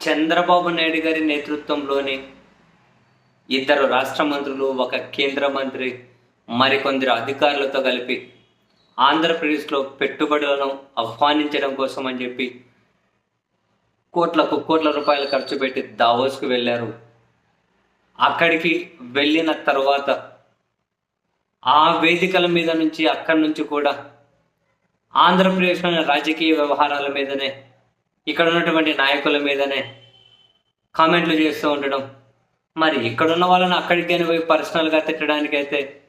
చంద్రబాబు నాయుడు గారి నేతృత్వంలోని ఇద్దరు రాష్ట్ర మంత్రులు ఒక కేంద్ర మంత్రి మరికొందరు అధికారులతో కలిపి ఆంధ్రప్రదేశ్లో పెట్టుబడులను ఆహ్వానించడం కోసం అని చెప్పి కోట్లకు కోట్ల రూపాయలు ఖర్చు పెట్టి దావోస్కు వెళ్ళారు. అక్కడికి వెళ్ళిన తర్వాత ఆ వేదికల మీద నుంచి అక్కడి నుంచి కూడా ఆంధ్రప్రదేశ్లోని రాజకీయ వ్యవహారాల మీదనే ఇక్కడ ఉన్నటువంటి నాయకుల మీదనే కామెంట్లు చేస్తూ ఉండడం. మరి ఇక్కడున్న వాళ్ళని అక్కడికైనా పోయి పర్సనల్గా తిట్టడానికైతే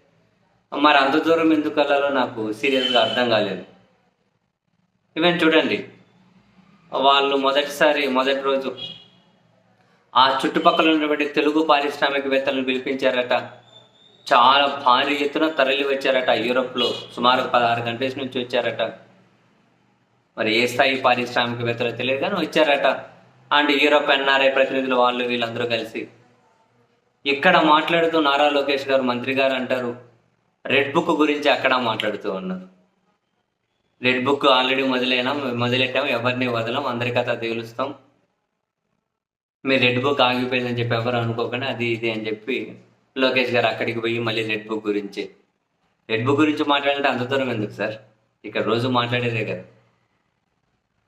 మరి అంత దూరం ఎందుకు వెళ్ళాలో నాకు సీరియస్గా అర్థం కాలేదు. ఈవెన్ చూడండి వాళ్ళు మొదటిసారి మొదటి రోజు ఆ చుట్టుపక్కల ఉన్నటువంటి తెలుగు పారిశ్రామికవేత్తలను పిలిపించారట. చాలా భారీ ఎత్తున తరలి వచ్చారట యూరోప్లో సుమారు పదహారు కంట్రీస్ నుంచి వచ్చారట. మరి ఏ స్థాయి పారిశ్రామికవేత్తలో తెలియదు కానీ వచ్చారట. అండ్ యూరోప్ ఎన్ఆర్ఐ ప్రతినిధులు వాళ్ళు వీళ్ళందరూ కలిసి. ఇక్కడ మాట్లాడుతూ నారా లోకేష్ గారు మంత్రి గారు అంటారు రెడ్ బుక్ గురించి అక్కడ మాట్లాడుతూ ఉన్నారు. రెడ్ బుక్ ఆల్రెడీ మొదలైనా మొదలెట్టాం ఎవరిని వదలం అందరి కథ తేలుస్తాం. మీ రెడ్ బుక్ ఆగిపోయిందని చెప్పి ఎవరు అనుకోకుండా అది ఇది అని చెప్పి లోకేష్ గారు అక్కడికి పోయి మళ్ళీ రెడ్ బుక్ గురించి. రెడ్ బుక్ గురించి మాట్లాడాలంటే అంత దూరం ఎందుకు సార్? ఇక్కడ రోజు మాట్లాడేదే కదా.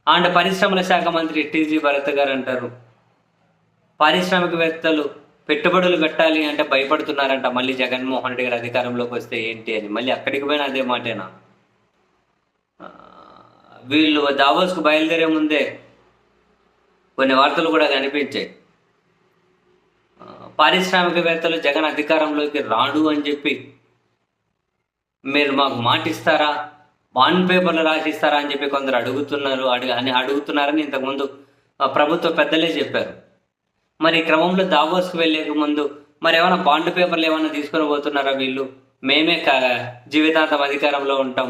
అండ్ పరిశ్రమల శాఖ మంత్రి టీజీ భరత్ గారు అంటారు. పారిశ్రామికవేత్తలు పెట్టుబడులు పెట్టాలి అంటే భయపడుతున్నారంట మళ్ళీ జగన్మోహన్ రెడ్డి గారు అధికారంలోకి వస్తే ఏంటి అని. మళ్ళీ అక్కడికి పోయినా అదే మాటేనా? వీళ్ళు దావోస్కు బయలుదేరే ముందే కొన్ని వార్తలు కూడా కనిపించాయి. పారిశ్రామికవేత్తలు జగన్ అధికారంలోకి రాడు అని చెప్పి మీరు మాకు మాటిస్తారా? బాండ్ పేపర్లు రాసిస్తారా అని చెప్పి కొందరు అడుగుతున్నారు అడుగు అని అడుగుతున్నారని ఇంతకుముందు ప్రభుత్వ పెద్దలే చెప్పారు. మరి ఈ క్రమంలో దావోస్కు వెళ్ళే ముందు మరి ఏమైనా బాండ్ పేపర్లు ఏమైనా తీసుకొని పోతున్నారా వీళ్ళు? మేమే క- జీవితాంతం అధికారంలో ఉంటాం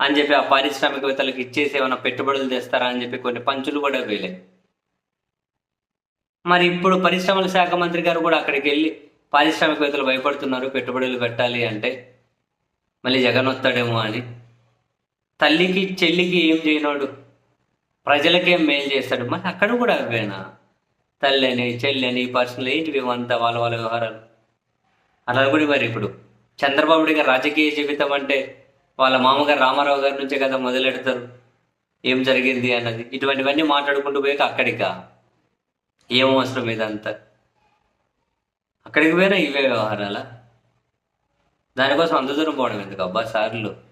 అని చెప్పి ఆ పారిశ్రామికవేత్తలకు ఇచ్చేసి ఏమైనా పెట్టుబడులు తెస్తారా అని చెప్పి కొన్ని పంచులు కూడా వేలే మరి ఇప్పుడు పరిశ్రమల శాఖ మంత్రి గారు కూడా అక్కడికి వెళ్ళి పారిశ్రామికవేత్తలు భయపడుతున్నారు పెట్టుబడులు పెట్టాలి అంటే. మళ్ళీ జగన్ వస్తాడేమో అని. తల్లికి చెల్లికి ఏం చేయనోడు? ప్రజలకేం మేలు చేస్తాడు? మరి అక్కడ కూడా అవేనా? చెల్లి అని పర్సనల్ ఏంటివి అంతా వాళ్ళ వాళ్ళ వ్యవహారాలు? అలా కూడా మరి ఇప్పుడు. చంద్రబాబు నాయుడు గారి రాజకీయ జీవితం అంటే వాళ్ళ మామగారు రామారావు గారి నుంచే కదా మొదలెడతారు. ఏం జరిగింది అన్నది. ఇటువంటివన్నీ మాట్లాడుకుంటూ పోయాక అక్కడికా. ఏం అవసరం ఇదంతా? అక్కడికి పోయినా ఇవే వ్యవహారాలా? దానికోసం అంత దూరం పోవడం ఎందుకు అబ్బా? సార్లు.